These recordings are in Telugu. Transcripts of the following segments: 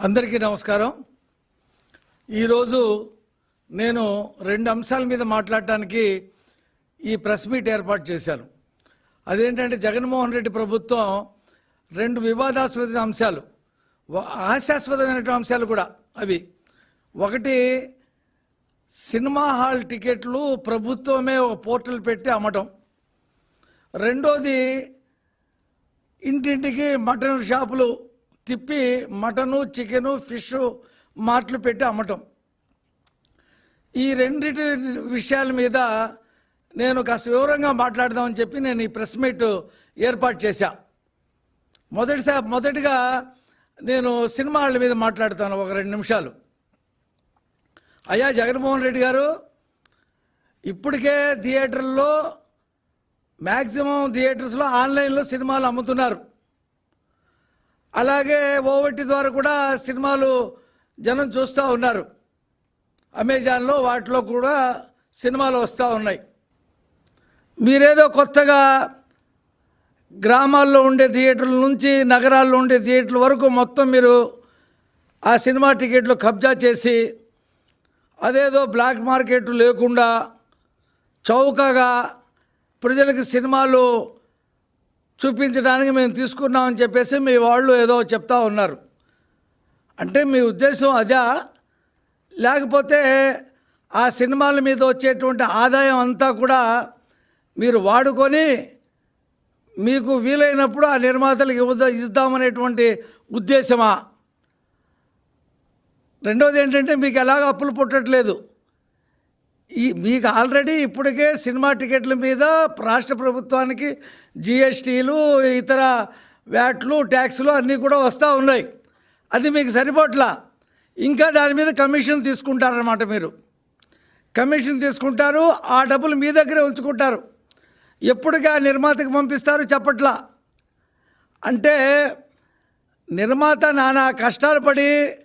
అందరికీ నమస్కారం. ఈరోజు నేను రెండు అంశాల మీద మాట్లాడటానికి ఈ ప్రెస్ మీట్ ఏర్పాటు చేశాను. అదేంటంటే జగన్మోహన్ రెడ్డి ప్రభుత్వం రెండు వివాదాస్పద అంశాలు హాస్యాస్పదమైనటువంటి అంశాలు కూడా అవి. ఒకటి సినిమా హాల్ టికెట్లు ప్రభుత్వమే ఒక పోర్టల్ పెట్టి అమ్మటం. రెండోది ఇంటింటికి మటన్ షాపులు తిప్పి మటను చికెను ఫిష్ మార్ట్లు పెట్టి అమ్మటం. ఈ రెండిటి విషయాల మీద నేను కాస్త వివరంగా మాట్లాడదామని చెప్పి నేను ఈ ప్రెస్ మీట్ ఏర్పాటు చేశా. మొదటిసారి మొదటిగా నేను సినిమా వాళ్ళ మీద మాట్లాడతాను ఒక రెండు నిమిషాలు. అయ్యా జగన్మోహన్ రెడ్డి గారు ఇప్పటికే థియేటర్లో మ్యాక్సిమం థియేటర్స్లో ఆన్లైన్లో సినిమాలు అమ్ముతున్నారు. అలాగే ఓవటి ద్వారా కూడా సినిమాలు జనం చూస్తూ ఉన్నారు. అమెజాన్లో వాటిలో కూడా సినిమాలు వస్తూ ఉన్నాయి. మీరేదో కొత్తగా గ్రామాల్లో ఉండే థియేటర్ల నుంచి నగరాల్లో ఉండే థియేటర్ల వరకు మొత్తం మీరు ఆ సినిమా టికెట్లు కబ్జా చేసి అదేదో బ్లాక్ మార్కెట్ లేకుండా చౌకగా ప్రజలకు సినిమాలు చూపించడానికి మేము తీసుకున్నామని చెప్పేసి మీ వాళ్ళు ఏదో చెప్తా ఉన్నారు. అంటే మీ ఉద్దేశం అదా? లేకపోతే ఆ సినిమాల మీద వచ్చేటువంటి ఆదాయం అంతా కూడా మీరు వాడుకొని మీకు వీలైనప్పుడు ఆ నిర్మాతలకు ఇద్దామనేటువంటి ఉద్దేశమా? రెండోది ఏంటంటే మీకు ఎలాగ అప్పులు పుట్టట్లేదు. ఈ మీకు ఆల్రెడీ ఇప్పటికే సినిమా టికెట్ల మీద రాష్ట్ర ప్రభుత్వానికి జిఎస్టీలు ఇతర వ్యాట్లు ట్యాక్స్లు అన్నీ కూడా వస్తూ ఉన్నాయి. అది మీకు సరిపోట్లా? ఇంకా దాని మీద కమిషన్ తీసుకుంటారన్నమాట మీరు. కమిషన్ తీసుకుంటారు ఆ డబ్బులు మీ దగ్గరే ఉంచుకుంటారు. ఎప్పటికీ ఆ నిర్మాతకు పంపిస్తారు చెప్పట్లా? అంటే నిర్మాత నానా కష్టాలు పడి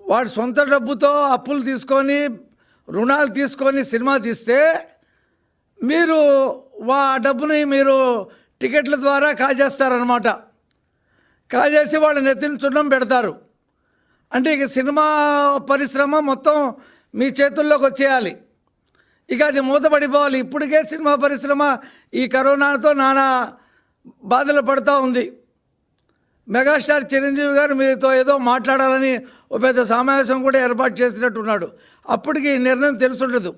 వాడు సొంత డబ్బుతో అప్పులు తీసుకొని రుణాలు తీసుకొని సినిమా తీస్తే మీరు వా డబ్బుని మీరు టికెట్ల ద్వారా కాజేస్తారనమాట కాజేసి వాళ్ళ నెత్తిన చున్నం పెడతారు. అంటే ఇక సినిమా పరిశ్రమ మొత్తం మీ చేతుల్లోకి వచ్చేయాలి. ఇక అది మూతపడిపోవాలి. ఇప్పటికే సినిమా పరిశ్రమ ఈ కరోనాతో నానా బాధలు పడుతూ ఉంది. మెగాస్టార్ చిరంజీవి గారు మీతో ఏదో మాట్లాడాలని ఓ పెద్ద సమావేశం కూడా ఏర్పాటు చేసినట్టున్నాడు. అప్పటికి ఈ నిర్ణయం తెలుసుండదు.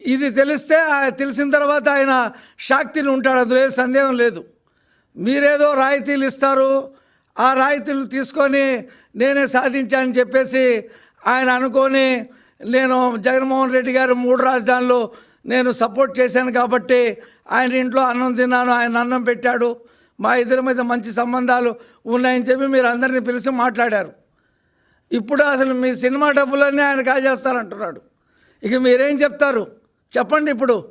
ఇది తెలిస్తే తెలిసిన తర్వాత ఆయన శాక్తిని ఉంటాడు. అందులో ఏ సందేహం లేదు. మీరేదో రాయితీలు ఇస్తారు. ఆ రాయితీలు తీసుకొని నేనే సాధించానని చెప్పేసి ఆయన అనుకొని నేను జగన్మోహన్ రెడ్డి గారు మూడు రాజధానులు నేను సపోర్ట్ చేశాను కాబట్టి ఆయన ఇంట్లో అన్నం తిన్నాను ఆయన అన్నం పెట్టాడు. మా ఇద్దరి మీద మంచి సంబంధాలు ఉన్నాయని చెప్పి మీరు అందరినీ పిలిచి మాట్లాడారు. ఇప్పుడు అసలు మీ సినిమా డబ్బులన్నీ ఆయన కాజేస్తారంటున్నాడు. ఇక మీరేం చెప్తారు? చెప్పండి ఇప్పుడు.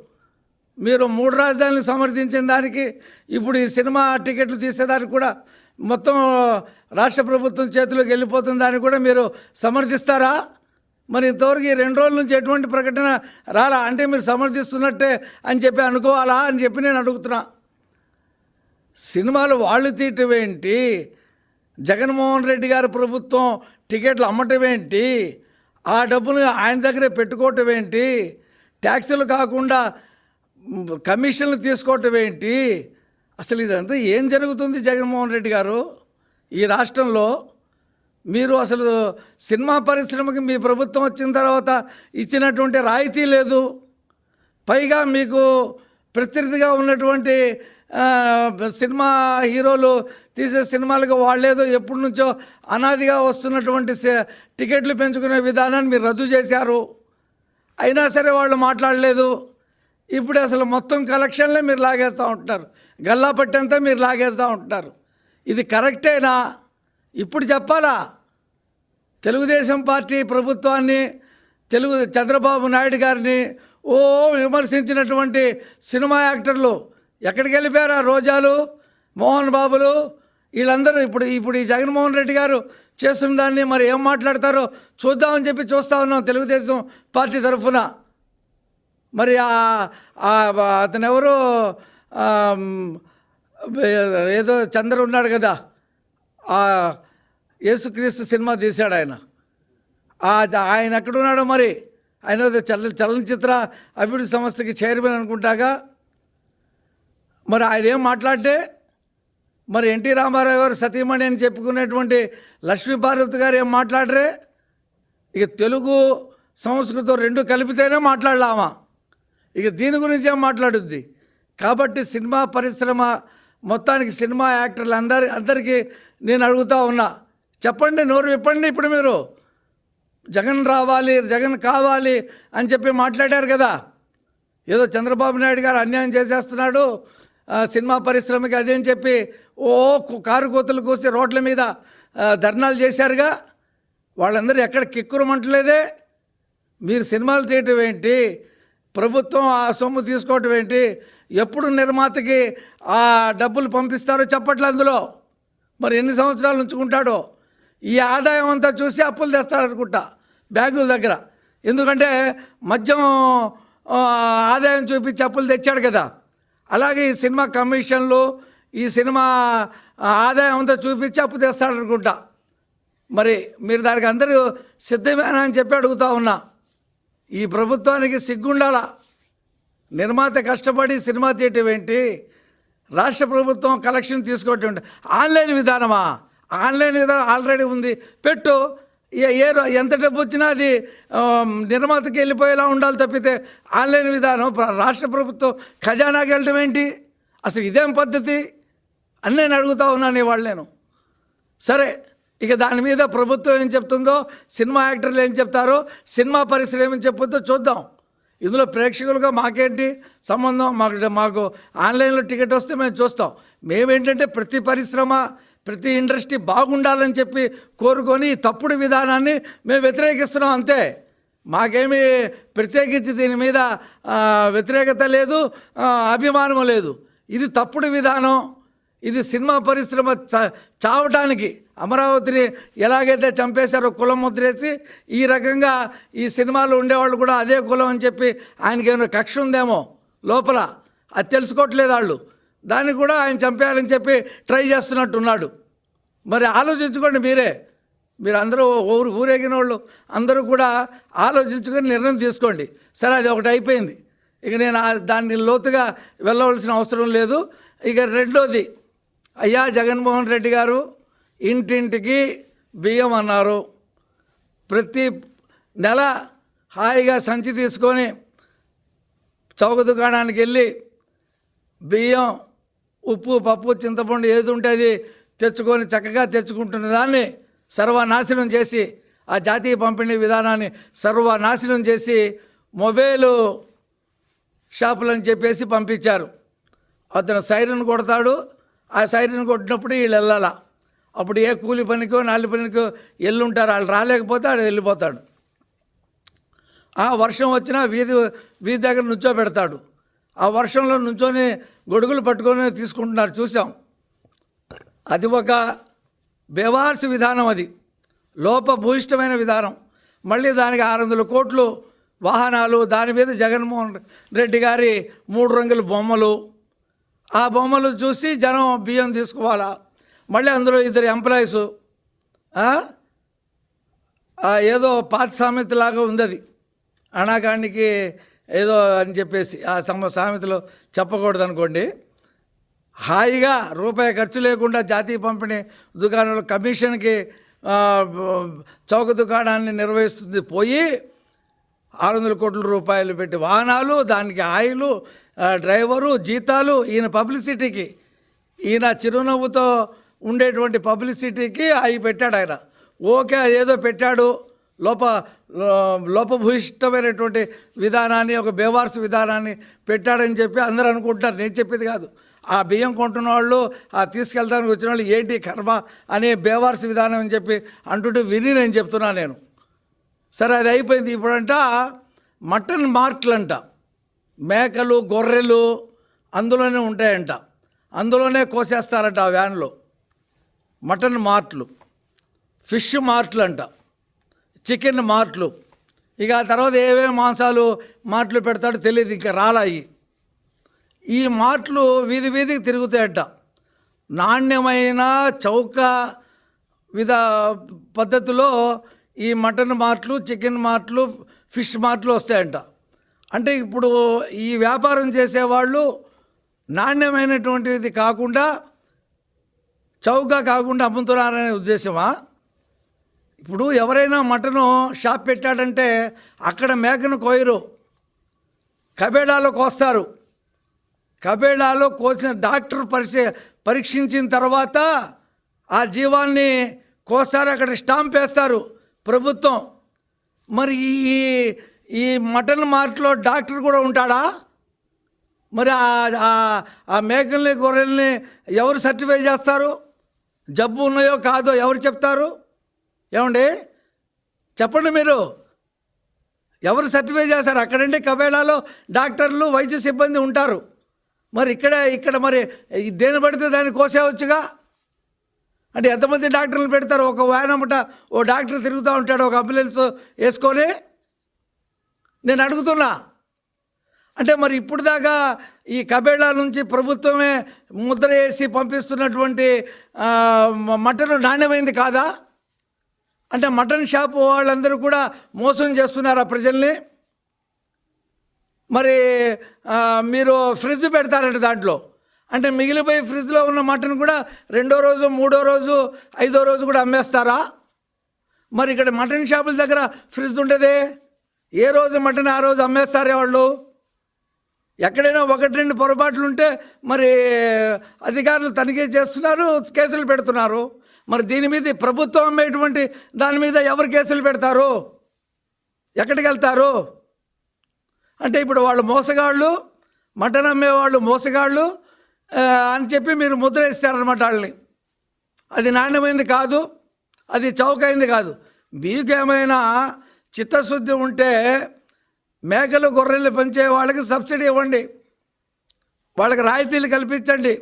మీరు మూడు రాజధానులు సమర్థించిన దానికి ఇప్పుడు ఈ సినిమా టికెట్లు తీసేదానికి కూడా మొత్తం రాష్ట్ర ప్రభుత్వం చేతిలోకి వెళ్ళిపోతున్న దానికి కూడా మీరు సమర్థిస్తారా? మరి ఇంతవరకు ఈ రెండు రోజుల నుంచి ఎటువంటి ప్రకటన రాలా? అంటే మీరు సమర్థిస్తున్నట్టే అని చెప్పి అనుకోవాలా అని చెప్పి నేను అడుగుతున్నా. సినిమాలు వాళ్ళు తీయటం ఏంటి? జగన్మోహన్ రెడ్డి గారి ప్రభుత్వం టికెట్లు అమ్మటం ఏంటి? ఆ డబ్బులు ఆయన దగ్గరే పెట్టుకోవటం ఏంటి? ట్యాక్సీలు కాకుండా కమిషన్లు తీసుకోవటం ఏంటి? అసలు ఇదంతా ఏం జరుగుతుంది జగన్మోహన్ రెడ్డి గారు? ఈ రాష్ట్రంలో మీరు అసలు సినిమా పరిశ్రమకి మీ ప్రభుత్వం వచ్చిన తర్వాత ఇచ్చినటువంటి రాయితీ లేదు. పైగా మీకు ప్రత్యర్థిగా ఉన్నటువంటి సినిమా హీరోలు తీసే సినిమాలకు వాళ్ళేదో ఎప్పటి నుంచో అనాదిగా వస్తున్నటువంటి టికెట్లు పెంచుకునే విధానాన్ని మీరు రద్దు చేశారు. అయినా సరే వాళ్ళు మాట్లాడలేదు. ఇప్పుడు అసలు మొత్తం కలెక్షన్లే మీరు లాగేస్తూ ఉంటున్నారు. గల్లా పట్టంతా మీరు లాగేస్తూ ఉంటున్నారు. ఇది కరెక్టేనా? ఇప్పుడు చెప్పాలా? తెలుగుదేశం పార్టీ ప్రభుత్వాన్ని తెలుగు చంద్రబాబు నాయుడు గారిని ఓ విమర్శించినటువంటి సినిమా యాక్టర్లు ఎక్కడికి వెళ్ళిపోయారు ఆ రోజాలు? మోహన్ బాబులు? వీళ్ళందరూ ఇప్పుడు ఇప్పుడు ఈ జగన్మోహన్ రెడ్డి గారు చేస్తున్న దాన్ని మరి ఏం మాట్లాడతారో చూద్దామని చెప్పి చూస్తూ ఉన్నాం తెలుగుదేశం పార్టీ తరఫున. మరి అతను ఎవరు ఏదో చంద్ర ఉన్నాడు కదా ఆ యేసుక్రీస్తు సినిమా తీశాడు ఆయన. ఆయన ఎక్కడున్నాడో మరి? ఆయన ఏదో చల చలనచిత్ర అభివృద్ధి సంస్థకి చైర్మన్ అనుకుంటాగా? మరి ఆయన ఏం మాట్లాడితే మరి ఎన్టీ రామారావు గారు సతీమణి అని చెప్పుకునేటువంటి లక్ష్మీపార్వతి గారు ఏం మాట్లాడరే? ఇక తెలుగు సంస్కృతం రెండు కలిపితేనే మాట్లాడలామా? ఇక దీని గురించి ఏం మాట్లాడుద్ది? కాబట్టి సినిమా పరిశ్రమ మొత్తానికి సినిమా యాక్టర్లు అందరి అందరికీ నేను అడుగుతా ఉన్నా. చెప్పండి నోరు విప్పండి ఇప్పుడు మీరు. జగన్ రావాలి జగన్ కావాలి అని చెప్పి మాట్లాడారు కదా. ఏదో చంద్రబాబు నాయుడు గారు అన్యాయం చేసేస్తున్నాడు. సినిమా పరిశ్రమకి అదేం చెప్పి ఓ కారు కోతలు కూసి రోడ్ల మీద ధర్నాలు చేశారుగా. వాళ్ళందరూ ఎక్కడ కిక్కురమంటలేదే మీరు సినిమాలు చేయటం ఏంటి? ప్రభుత్వం ఆ సొమ్ము తీసుకోవటం ఏంటి? ఎప్పుడు నిర్మాతకి ఆ డబ్బులు పంపిస్తారో చెప్పట్లే అందులో. మరి ఎన్ని సంవత్సరాలు ఉంచుకుంటాడో ఈ ఆదాయం అంతా చూసి అప్పులు తెస్తాడు అనుకుంటా బ్యాంకుల దగ్గర. ఎందుకంటే మద్యం ఆదాయం చూపించి అప్పులు తెచ్చాడు కదా. అలాగే ఈ సినిమా కమిషన్లు ఈ సినిమా ఆదాయం అంతా చూపించి అప్పు తెస్తాడనుకుంటా. మరి మీరు దానికి అందరూ సిద్ధమేనా అని చెప్పి అడుగుతా ఉన్నా. ఈ ప్రభుత్వానికి సిగ్గుండాల? నిర్మాత కష్టపడి సినిమా తీయటం ఏంటి? రాష్ట్ర ప్రభుత్వం కలెక్షన్ తీసుకోవటం ఆన్లైన్ విధానమా? ఆన్లైన్ విధానం ఆల్రెడీ ఉంది. పెట్టు. ఏ ఏ రో- ఎంత డబ్బు వచ్చినా అది నిర్మాతకి వెళ్ళిపోయేలా ఉండాలి తప్పితే ఆన్లైన్ విధానం రాష్ట్ర ప్రభుత్వం ఖజానాకి వెళ్ళటం ఏంటి? అసలు ఇదేం పద్ధతి? అని నేను అడుగుతా ఉన్నాను ఇవాళ నేను. సరే ఇక దాని మీద ప్రభుత్వం ఏం చెప్తుందో సినిమా యాక్టర్లు ఏం చెప్తారో సినిమా పరిశ్రమ ఏం చెప్పుద్దో చూద్దాం. ఇందులో ప్రేక్షకులుగా మాకేంటి సంబంధం? మాకు మాకు ఆన్లైన్లో టికెట్ వస్తే మేము చూస్తాం. మేమేంటంటే ప్రతి పరిశ్రమ ప్రతి ఇండస్ట్రీ బాగుండాలని చెప్పి కోరుకొని తప్పుడు విధానాన్ని మేము వ్యతిరేకిస్తున్నాం అంతే. మాకేమీ ప్రత్యేకించి దీని మీద వ్యతిరేకత లేదు అభిమానము అభిమానం లేదు. ఇది తప్పుడు విధానం. ఇది సినిమా పరిశ్రమ చావటానికి అమరావతిని ఎలాగైతే చంపేశారో కులం ముద్రేసి ఈ రకంగా ఈ సినిమాలు ఉండేవాళ్ళు కూడా అదే కులం అని చెప్పి ఆయనకి ఏమైనా కక్ష ఉందేమో లోపల? అది తెలుసుకోవట్లేదు వాళ్ళు. దాన్ని కూడా ఆయన చంపేయాలని చెప్పి ట్రై చేస్తున్నట్టున్నాడు. మరి ఆలోచించుకోండి మీరే. మీరు అందరూ ఊరు ఊరేగిన వాళ్ళు అందరూ కూడా ఆలోచించుకొని నిర్ణయం తీసుకోండి. సరే అది ఒకటి అయిపోయింది. ఇక నేను దాన్ని లోతుగా వెళ్ళవలసిన అవసరం లేదు. ఇక రెండోది అయ్యా జగన్మోహన్ రెడ్డి గారు ఇంటింటికి బియ్యం అన్నారు. ప్రతి నెల హాయిగా సంచి తీసుకొని చౌక దుకాణానికి వెళ్ళి బియ్యం ఉప్పు పప్పు చింతపండు ఏది ఉంటే అది తెచ్చుకొని చక్కగా తెచ్చుకుంటున్న దాన్ని సర్వనాశనం చేసి ఆ జాతీయ పంపిణీ విధానాన్ని సర్వనాశనం చేసి మొబైలు షాపులని చెప్పేసి పంపించారు. అతను సైరన్ కొడతాడు. ఆ సైరన్ కొట్టినప్పుడు వీళ్ళు వెళ్ళాల. అప్పుడు ఏ కూలి పనికో నాలి పనికో ఎల్లుంటారు. వాళ్ళు రాలేకపోతే ఆడు వెళ్ళిపోతాడు. ఆ వర్షం వచ్చినా వీధి వీధి దగ్గర నుంచో పెడతాడు. ఆ వర్షంలో నుంచొని గొడుగులు పట్టుకొని తీసుకుంటున్నారు. చూసాం అది ఒక బేవార్స్ విధానం అది. లోపభూయిష్టమైన విధానం. మళ్ళీ దానికి ఆరు వందల కోట్లు వాహనాలు దాని మీద జగన్మోహన్ రెడ్డి గారి మూడు రంగుల బొమ్మలు. ఆ బొమ్మలు చూసి జనం బియ్యం తీసుకోవాలా? మళ్ళీ అందులో ఇద్దరు ఎంప్లాయీస్ ఏదో పాత సామెతలాగా ఉంది అది అనాకాండికి ఏదో అని చెప్పేసి ఆ సమ సామెతలో చెప్పకూడదు అనుకోండి హాయిగా రూపాయి ఖర్చు లేకుండా జాతీయ పంపిణీ దుకాణంలో కమిషన్కి చౌక దుకాణాన్ని నిర్వహిస్తుంది పోయి ఆరు వందల కోట్ల రూపాయలు పెట్టి వాహనాలు దానికి ఆయిలు డ్రైవరు జీతాలు ఈయన పబ్లిసిటీకి ఈయన చిరునవ్వుతో ఉండేటువంటి పబ్లిసిటీకి అవి పెట్టాడు ఆయన ఓకే ఏదో పెట్టాడు. లోప లో- లోపభూయిష్టమైనటువంటి విధానాన్ని ఒక బేవార్స్ విధానాన్ని పెట్టాడని చెప్పి అందరూ అనుకుంటున్నారు. నేను చెప్పేది కాదు. ఆ బియ్యం కొంటున్న వాళ్ళు ఆ తీసుకెళ్తానికి వచ్చిన వాళ్ళు ఏంటి కర్మ అనే బేవార్స్ విధానం అని చెప్పి అంటుంటే విని నేను చెప్తున్నాను నేను. సరే అది అయిపోయింది. ఇప్పుడంట మటన్ మార్ట్లు అంట మేకలు గొర్రెలు అందులోనే ఉంటాయంట. అందులోనే కోసేస్తారంట ఆ వ్యాన్లో. మటన్ మార్ట్లు. ఫిష్ మార్ట్లు అంట చికెన్ మార్ట్లు. ఇక ఆ తర్వాత ఏమేమి మాంసాలు మార్ట్లు పెడతాడో తెలియదు ఇంకా రాలాయి ఈ మార్ట్లు వీధి వీధికి తిరుగుతాయట. నాణ్యమైన చౌక విధ పద్ధతిలో ఈ మటన్ మార్ట్లు చికెన్ మార్ట్లు ఫిష్ మార్ట్లు వస్తాయంట. అంటే ఇప్పుడు ఈ వ్యాపారం చేసేవాళ్ళు నాణ్యమైనటువంటిది కాకుండా చౌకగా కాకుండా అమ్ముతున్నారనే ఉద్దేశమా? ఇప్పుడు ఎవరైనా మటను షాప్ పెట్టాడంటే అక్కడ మేకను కోయరు. కబేడాలో కోస్తారు. కబేడాలో కోసిన డాక్టర్ పరీక్ష పరీక్షించిన తర్వాత ఆ జీవాన్ని కోస్తారు అక్కడ స్టాంప్ వేస్తారు ప్రభుత్వం. మరి ఈ ఈ మటన్ మార్ట్లో డాక్టర్ కూడా ఉంటాడా? మరి ఆ- ఆ- ఆ మేకల్ని గొర్రెల్ని ఎవరు సర్టిఫై చేస్తారు? జబ్బు ఉన్నాయో కాదో ఎవరు చెప్తారు? ఏమండి? చెప్పండి మీరు. ఎవరు సర్టిఫై చేస్తారు అక్కడంటే కబేళాలో డాక్టర్లు వైద్య సిబ్బంది ఉంటారు. మరి ఇక్కడ ఇక్కడ మరి దేని పడితే దాన్ని కోసేవచ్చుగా అంటే ఎంతమంది డాక్టర్లు పెడతారు? ఒక వాయనమ్మట ఓ డాక్టర్ తిరుగుతూ ఉంటాడు ఒక అంబులెన్స్ వేసుకొని? నేను అడుగుతున్నా. అంటే మరి ఇప్పుడు దాకా ఈ కబేళా నుంచి ప్రభుత్వమే ముద్ర వేసి పంపిస్తున్నటువంటి మటన్ నాణ్యమైంది కాదా? అంటే మటన్ షాప్ వాళ్ళందరూ కూడా మోసం చేస్తున్నారా ప్రజల్ని? మరి మీరు ఫ్రిడ్జ్ పెడతారంటే దాంట్లో. అంటే మిగిలిపోయి ఫ్రిడ్జ్లో ఉన్న మటన్ కూడా రెండో రోజు మూడో రోజు ఐదో రోజు కూడా అమ్మేస్తారా? మరి ఇక్కడ మటన్ షాపుల దగ్గర ఫ్రిడ్జ్ ఉంటుంది? ఏ రోజు మటన్ ఆ రోజు అమ్మేస్తారే వాళ్ళు? ఎక్కడైనా ఒకటి రెండు పొరపాట్లు ఉంటే మరి అధికారులు తనిఖీ చేస్తున్నారు కేసులు పెడుతున్నారు. మరి దీని మీద ప్రభుత్వం అమ్మేటువంటి దాని మీద ఎవరు కేసులు పెడతారు? ఎక్కడికి వెళ్తారు? అంటే ఇప్పుడు వాళ్ళు మోసగాళ్ళు మటన్ అమ్మేవాళ్ళు మోసగాళ్ళు అని చెప్పి మీరు ముద్ర ఇస్తారనమాట వాళ్ళని. అది నాణ్యమైంది కాదు అది చౌకైంది కాదు. మీకేమైనా చిత్తశుద్ధి ఉంటే మేకలు గొర్రెలు పెంచే వాళ్ళకి సబ్సిడీ ఇవ్వండి. వాళ్ళకి రాయితీలు కల్పించండి.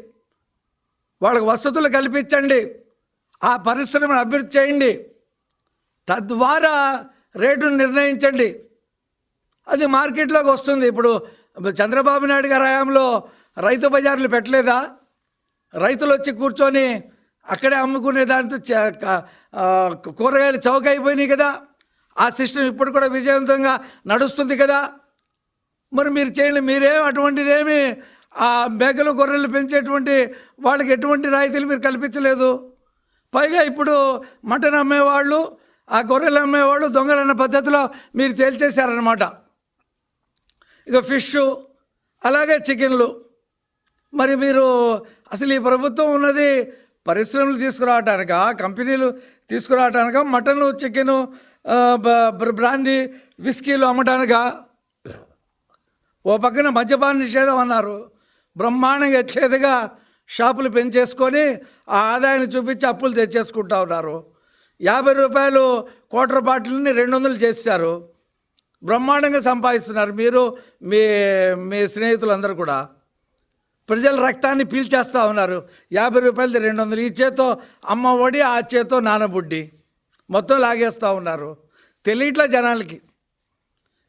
వాళ్ళకి వసతులు కల్పించండి. ఆ పరిశ్రమను అభివృద్ధి చేయండి. తద్వారా రేటును నిర్ణయించండి. అది మార్కెట్లోకి వస్తుంది. ఇప్పుడు చంద్రబాబు నాయుడు గారి హయాంలో రైతు బజార్లు పెట్టలేదా? రైతులు వచ్చి కూర్చొని అక్కడే అమ్ముకునే దాంతో కూరగాయలు చౌక అయిపోయినాయి కదా. ఆ సిస్టమ్ ఇప్పుడు కూడా విజయవంతంగా నడుస్తుంది కదా. మరి మీరు చేయండి. మీరేం అటువంటిదేమి ఆ మేకలు గొర్రెలు పెంచేటువంటి వాళ్ళకి ఎటువంటి రాయితీలు మీరు కల్పించలేదు? పైగా ఇప్పుడు మటన్ అమ్మేవాళ్ళు ఆ గొర్రెలు అమ్మేవాళ్ళు దొంగలన్న పద్ధతిలో మీరు తేల్చేశారనమాట ఇక ఫిష్ అలాగే చికెన్లు. మరి మీరు అసలు ఈ ప్రభుత్వం ఉన్నది పరిశ్రమలు తీసుకురావటానిక కంపెనీలు తీసుకురావటానిక మటను చికెను బ్రాంది బ్రాందీ విస్కీలు అమ్మటానిక? ఓ పక్కన మద్యపాన నిషేధం అన్నారు. బ్రహ్మాండంగా ఎచ్చేదిగా షాపులు పెంచేసుకొని ఆ ఆదాయాన్ని చూపించి అప్పులు తెచ్చేసుకుంటా ఉన్నారు. యాభై రూపాయలు క్వార్టర్ బాటిల్ని రెండు వందలు చేశారు. బ్రహ్మాండంగా సంపాదిస్తున్నారు మీరు మీ మీ స్నేహితులందరూ కూడా. ప్రజల రక్తాన్ని పీల్చేస్తూ ఉన్నారు. యాభై రూపాయలది రెండు వందలు. ఈ చేతో అమ్మ ఒడి ఆ చేతో నానబుడ్డి మొత్తం లాగేస్తూ ఉన్నారు. తెలియట్లా జనాలకి.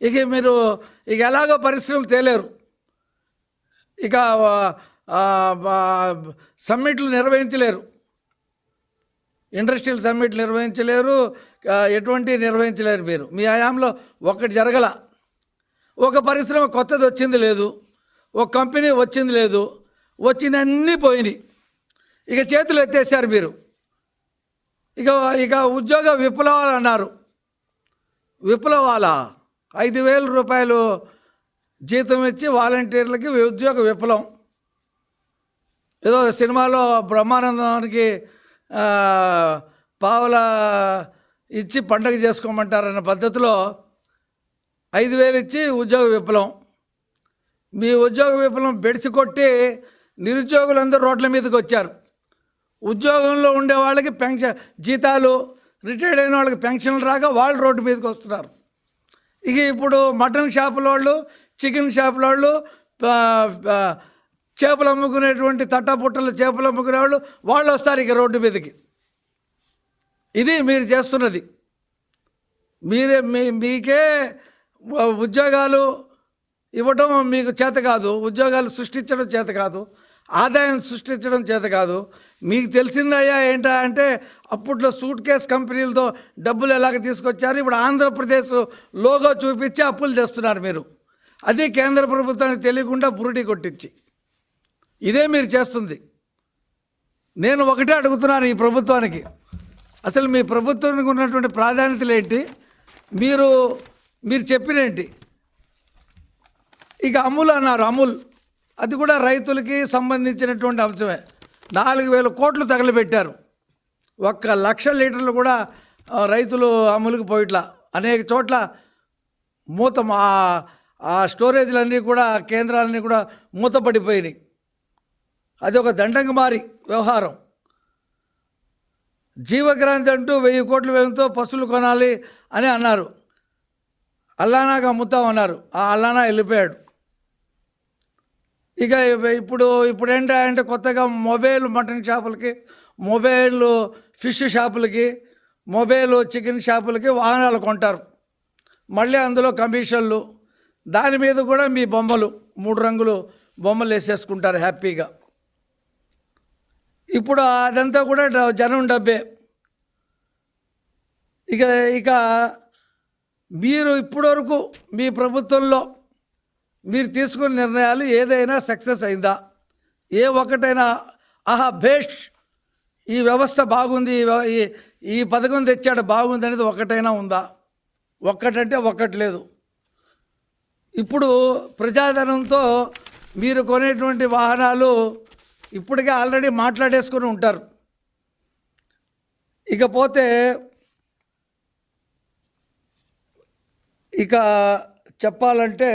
ఇక మీరు ఇక ఎలాగో పరిశ్రమలు తేలేరు. ఇక సమ్మిట్లు నిర్వహించలేరు. ఇండస్ట్రియల్ సమ్మిట్లు నిర్వహించలేరు ఎటువంటి నిర్వహించలేరు మీరు. మీ హయాంలో ఒకటి జరగల. ఒక పరిశ్రమ కొత్తది వచ్చింది లేదు ఒక కంపెనీ వచ్చింది లేదు వచ్చినన్నీ పోయినాయి. ఇక చేతులు ఎత్తేసారు మీరు. ఇక ఇక ఉద్యోగ విప్లవాలు అన్నారు. విప్లవాల? ఐదు వేల రూపాయలు జీతం ఇచ్చి వాలంటీర్లకి ఉద్యోగ విప్లవం. ఏదో సినిమాలో బ్రహ్మానందానికి పావుల ఇచ్చి పండగ చేసుకోమంటారన్న పద్ధతిలో ఐదు వేలు ఇచ్చి ఉద్యోగ విప్లవం. మీ ఉద్యోగ విప్లవం బెడిసి కొట్టి నిరుద్యోగులందరూ రోడ్ల మీదకి వచ్చారు. ఉద్యోగంలో ఉండే వాళ్ళకి పెన్షన్ జీతాలు రిటైర్డ్ అయిన వాళ్ళకి పెన్షన్లు రాక వాళ్ళు రోడ్డు మీదకి వస్తున్నారు. ఇక ఇప్పుడు మటన్ షాపుల వాళ్ళు చికెన్ షాపుల వాళ్ళు చేపలు అమ్ముకునేటువంటి తట్టపుట్టలు చేపలు అమ్ముకునే వాళ్ళు వాళ్ళు వస్తారు ఇక రోడ్డు మీదకి. ఇది మీరు చేస్తున్నది. మీరే మీ మీకే ఉద్యోగాలు ఇవ్వటం మీకు చేత కాదు. ఉద్యోగాలు సృష్టించడం చేత కాదు. ఆదాయం సృష్టించడం చేత కాదు. మీకు తెలిసిందయ్యా ఏంటా అంటే అప్పట్లో సూట్ కేస్ కంపెనీలతో డబ్బులు ఎలాగ తీసుకొచ్చారు? ఇప్పుడు ఆంధ్రప్రదేశ్ లోగో చూపించి అప్పులు తెస్తున్నారు మీరు. అది కేంద్ర ప్రభుత్వానికి తెలియకుండా బురుడి కొట్టించి. ఇదే మీరు చేస్తుంది. నేను ఒకటే అడుగుతున్నాను ఈ ప్రభుత్వానికి. అసలు మీ ప్రభుత్వానికి ఉన్నటువంటి ప్రాధాన్యతలు ఏంటి? మీరు మీరు చెప్పినేంటి? ఇక అమూల్ అన్నారు అమూల్. అది కూడా రైతులకి సంబంధించినటువంటి అంశమే. నాలుగు వేల కోట్లు తగలబెట్టారు. ఒక్క లక్ష లీటర్లు కూడా రైతులు అమలుకి పోయిట్లా. అనేక చోట్ల మూత ఆ- ఆ స్టోరేజ్లన్నీ కూడా కేంద్రాలన్నీ కూడా మూతపడిపోయినాయి. అది ఒక దండంగా మారి వ్యవహారం. జీవక్రాంతి అంటూ వెయ్యి కోట్ల వ్యయంతో పశువులు కొనాలి అని అన్నారు. అల్లానాకు అమ్ముతామన్నారు ఆ అల్లానా వెళ్ళిపోయాడు. ఇక ఇప్పుడు ఇప్పుడు ఏంటంటే కొత్తగా మొబైల్ మటన్ షాపులకి మొబైల్ ఫిష్ షాపులకి మొబైల్ చికెన్ షాపులకి వాహనాలు కొంటారు. మళ్ళీ అందులో కమిషన్లు. దాని మీద కూడా మీ బొమ్మలు మూడు రంగులు బొమ్మలు వేసేసుకుంటారు హ్యాపీగా. ఇప్పుడు అదంతా కూడా జనం డబ్బే. ఇక ఇక మీరు ఇప్పటివరకు మీ ప్రభుత్వంలో మీరు తీసుకున్న నిర్ణయాలు ఏదైనా సక్సెస్ అయిందా? ఏ ఒక్కటైనా ఆహా బేష్ ఈ వ్యవస్థ బాగుంది ఈ ఈ ఈ పథకం తెచ్చాడు బాగుంది అనేది ఒక్కటైనా ఉందా? ఒక్కటంటే ఒక్కటి లేదు. ఇప్పుడు ప్రజాధనంతో మీరు కొనేటువంటి వాహనాలు ఇప్పటికే ఆల్రెడీ మాట్లాడేసుకుని ఉంటారు. ఇకపోతే ఇక చెప్పాలంటే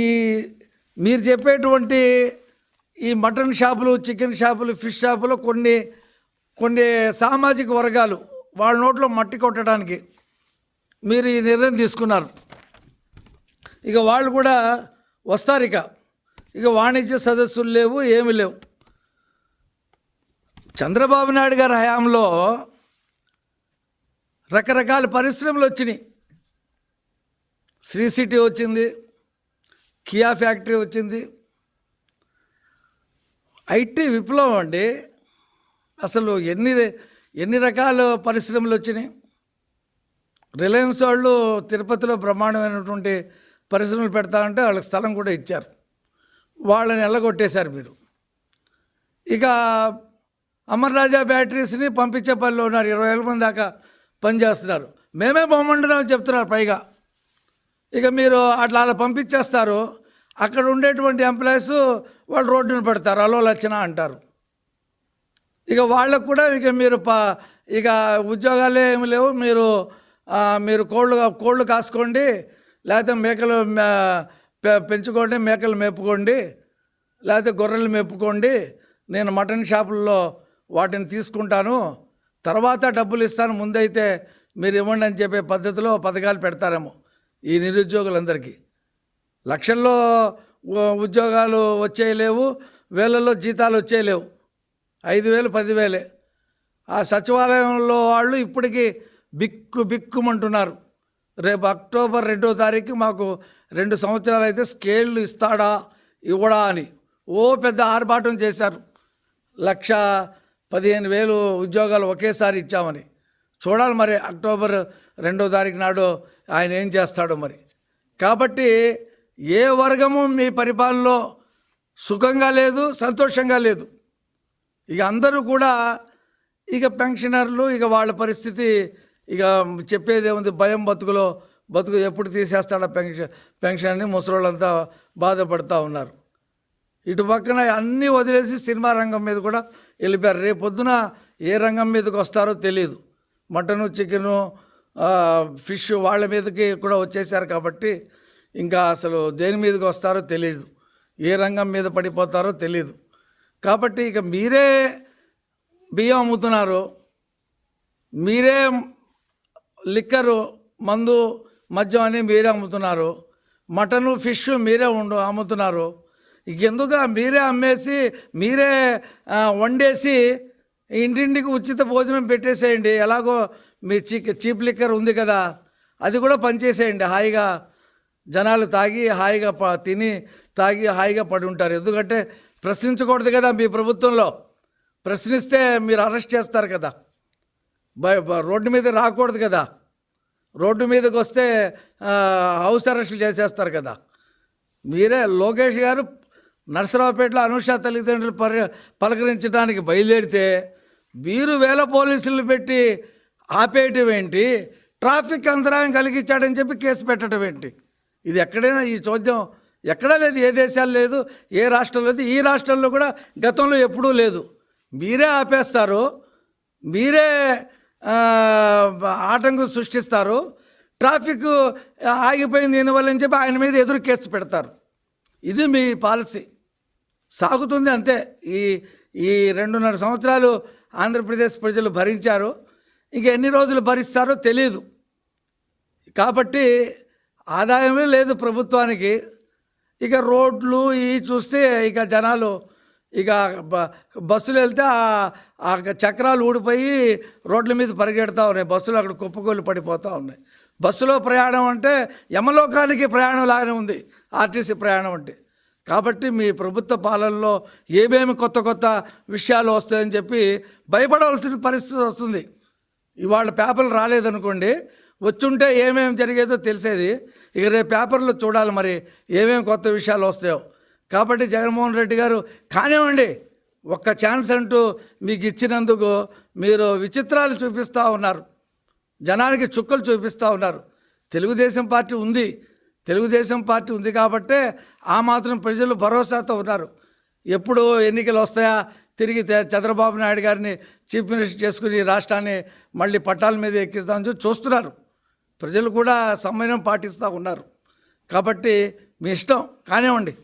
ఈ మీరు చెప్పేటువంటి ఈ మటన్ షాపులు చికెన్ షాపులు ఫిష్ షాపులు కొన్ని కొన్ని సామాజిక వర్గాలు వాళ్ళ నోట్లో మట్టి కొట్టడానికి మీరు ఈ నిర్ణయం తీసుకున్నారు. ఇక వాళ్ళు కూడా వస్తారు ఇక. ఇక వాణిజ్య సదస్సులు లేవు ఏమి లేవు. చంద్రబాబు నాయుడు గారి హయాంలో రకరకాల పరిశ్రమలు వచ్చినాయి. శ్రీ సిటీ వచ్చింది కియా ఫ్యాక్టరీ వచ్చింది. ఐటీ విప్లవం అండి అసలు ఎన్ని ఎన్ని రకాల పరిశ్రమలు వచ్చినాయి. రిలయన్స్ వాళ్ళు తిరుపతిలో బ్రహ్మాండమైనటువంటి పరిశ్రమలు పెడతామంటే వాళ్ళకి స్థలం కూడా ఇచ్చారు. వాళ్ళని ఎల్లగొట్టేశారు మీరు. ఇక అమర్ రాజా బ్యాటరీస్ని పంపించే పనిలో ఉన్నారు. ఇరవై వేల మంది దాకా పనిచేస్తున్నారు. మేమే బొమ్మంటున్నామని చెప్తున్నారు పైగా. ఇక మీరు అట్లా అలా పంపించేస్తారు. అక్కడ ఉండేటువంటి ఎంప్లాయీస్ వాళ్ళు రోడ్డును పెడతారు. అలో లచ్చన అంటారు. ఇక వాళ్ళకు కూడా ఇక మీరు ప ఇక ఉద్యోగాలే ఏమి లేవు. మీరు మీరు కోళ్ళు కోళ్ళు కాసుకోండి. లేకపోతే మేకలు పెంచుకోండి మేకలు మేపుకోండి లేకపోతే గొర్రెలు మేపుకోండి నేను మటన్ షాపుల్లో వాటిని తీసుకుంటాను. తర్వాత డబ్బులు ఇస్తాను ముందైతే మీరు ఇవ్వండి అని చెప్పే పద్ధతిలో పథకాలు పెడతారేమో ఈ నిరుద్యోగులందరికీ. లక్షల్లో ఉద్యోగాలు వచ్చేయలేవు వేలల్లో జీతాలు వచ్చేయలేవు ఐదు వేలు పదివేలే ఆ సచివాలయంలో వాళ్ళు ఇప్పటికీ బిక్కు బిక్కుమంటున్నారు. రేపు అక్టోబర్ రెండో తారీఖు మాకు రెండు సంవత్సరాలు అయితే స్కేళ్ళు ఇస్తాడా ఇవ్వడా అని ఓ పెద్ద ఆర్భాటం చేశారు. లక్ష పదిహేను వేలు ఉద్యోగాలు ఒకేసారి ఇచ్చామని. చూడాలి మరి అక్టోబర్ రెండో తారీఖు నాడు ఆయన ఏం చేస్తాడో మరి. కాబట్టి ఏ వర్గము మీ పరిపాలనలో సుఖంగా లేదు సంతోషంగా లేదు. ఇక అందరూ కూడా ఇక పెన్షనర్లు ఇక వాళ్ళ పరిస్థితి ఇక చెప్పేది ఏముంది? భయం బతుకులో బతుకు ఎప్పుడు తీసేస్తాడా పెన్షన్ పెన్షన్ అని ముసలోళ్ళంతా బాధపడుతూ ఉన్నారు. ఇటు పక్కన అన్నీ వదిలేసి సినిమా రంగం మీద కూడా వెళ్ళిపోయారు. రేపొద్దున ఏ రంగం మీదకి వస్తారో తెలియదు మటను చికెను ఫిష్ వాళ్ళ మీదకి కూడా వచ్చేసారు కాబట్టి ఇంకా అసలు దేని మీదకి వస్తారో తెలియదు ఏ రంగం మీద పడిపోతారో తెలియదు కాబట్టి ఇక మీరే బియ్యం అమ్ముతున్నారు. మీరే లిక్కరు మందు మద్యం అని మీరే అమ్ముతున్నారు. మటను ఫిష్ మీరే ఉండు అమ్ముతున్నారు. ఇంకెందుకు మీరే అమ్మేసి మీరే వండేసి ఇంటింటికి ఉచిత భోజనం పెట్టేసేయండి. ఎలాగో మీ చీ చీప్ లిక్కర్ ఉంది కదా అది కూడా పనిచేసేయండి. హాయిగా జనాలు తాగి హాయిగా ప తిని తాగి హాయిగా పడి ఉంటారు. ఎందుకంటే ప్రశ్నించకూడదు కదా మీ ప్రభుత్వంలో. ప్రశ్నిస్తే మీరు అరెస్ట్ చేస్తారు కదా. రోడ్డు మీద రాకూడదు కదా. రోడ్డు మీదకి వస్తే హౌస్ అరెస్టులు చేసేస్తారు కదా. మీరే లోకేష్ గారు నరసరావుపేటలో అనుష తల్లిదండ్రులు పరి పలకరించడానికి బయలుదేరితే మీరు వేల పోలీసులు పెట్టి ఆపేయటం ఏంటి? ట్రాఫిక్ అంతరాయం కలిగించాడని చెప్పి కేసు పెట్టడం ఏంటి? ఇది ఎక్కడైనా ఈ చోద్యం ఎక్కడా లేదు ఏ దేశాలు లేదు ఏ రాష్ట్రంలో లేదు ఈ రాష్ట్రంలో కూడా గతంలో ఎప్పుడూ లేదు. మీరే ఆపేస్తారు మీరే ఆటంకం సృష్టిస్తారు. ట్రాఫిక్ ఆగిపోయింది దీనివల్ల అని చెప్పి ఆయన మీద ఎదురు కేసు పెడతారు. ఇది మీ పాలసీ. సాగుతుంది అంతే. ఈ ఈ రెండున్నర సంవత్సరాలు ఆంధ్రప్రదేశ్ ప్రజలు భరించారు. ఇంకా ఎన్ని రోజులు భరిస్తారో తెలియదు కాబట్టి ఆదాయమే లేదు ప్రభుత్వానికి. ఇక రోడ్లు ఇవి చూస్తే ఇక జనాలు ఇక బ- బస్సులు వెళ్తే ఆ- చక్రాలు ఊడిపోయి రోడ్ల మీద పరిగెడతా ఉన్నాయి. బస్సులు అక్కడ కుప్పకూలు పడిపోతూ ఉన్నాయి. బస్సులో ప్రయాణం అంటే యమలోకానికి ప్రయాణం లాగానే ఉంది. ఆర్టీసీ ప్రయాణం అంటే. కాబట్టి మీ ప్రభుత్వ పాలనలో ఏమేమి కొత్త కొత్త విషయాలు వస్తాయని చెప్పి భయపడవలసిన పరిస్థితి వస్తుంది. ఇవాళ పేపర్లు రాలేదనుకోండి వచ్చుంటే ఏమేమి జరిగేదో తెలిసేది. ఇక రేపు పేపర్లు చూడాలి మరి ఏమేమి కొత్త విషయాలు వస్తాయో. కాబట్టి జగన్మోహన్ రెడ్డి గారు కానివ్వండి ఒక్క ఛాన్స్ అంటూ మీకు ఇచ్చినందుకు మీరు విచిత్రాలు చూపిస్తూ ఉన్నారు. జనానికి చుక్కలు చూపిస్తూ ఉన్నారు. తెలుగుదేశం పార్టీ ఉంది. తెలుగుదేశం పార్టీ ఉంది కాబట్టే ఆ మాత్రం ప్రజలు భరోసాతో ఉన్నారు. ఎప్పుడు ఎన్నికలు వస్తాయా? తిరిగి చంద్రబాబు నాయుడు గారిని చీఫ్ మినిస్టర్ చేసుకుని రాష్ట్రాన్ని మళ్ళీ పట్టాల మీద ఎక్కిస్తామని చూస్తున్నారు. ప్రజలు కూడా సమయం పాటిస్తూ ఉన్నారు. కాబట్టి మీ ఇష్టం. కానివ్వండి.